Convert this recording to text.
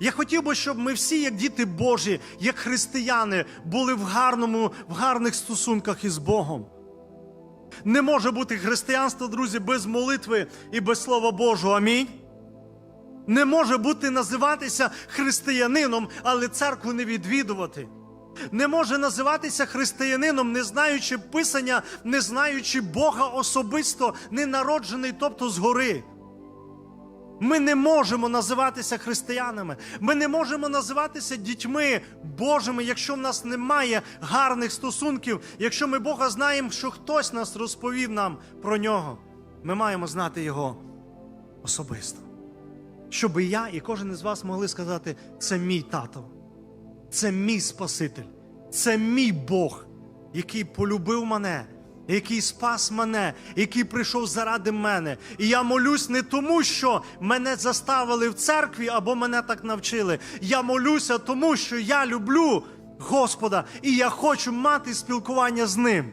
Я хотів би, щоб ми всі, як діти Божі, як християни, були в гарному, в гарних стосунках із Богом. Не може бути християнство, друзі, без молитви і без Слова Божого. Амінь. Не може бути називатися християнином, але церкву не відвідувати. Не може називатися християнином, не знаючи Писання, не знаючи Бога особисто, не народжений, тобто згори. Ми не можемо називатися християнами. Ми не можемо називатися дітьми Божими, якщо в нас немає гарних стосунків, якщо ми Бога знаємо, що хтось нас розповів нам про нього. Ми маємо знати Його особисто. Щоб і я і кожен із вас могли сказати: це мій тато, це мій Спаситель, це мій Бог, який полюбив мене, який спас мене, який прийшов заради мене. І я молюсь не тому, що мене заставили в церкві або мене так навчили. Я молюся тому, що я люблю Господа і я хочу мати спілкування з ним.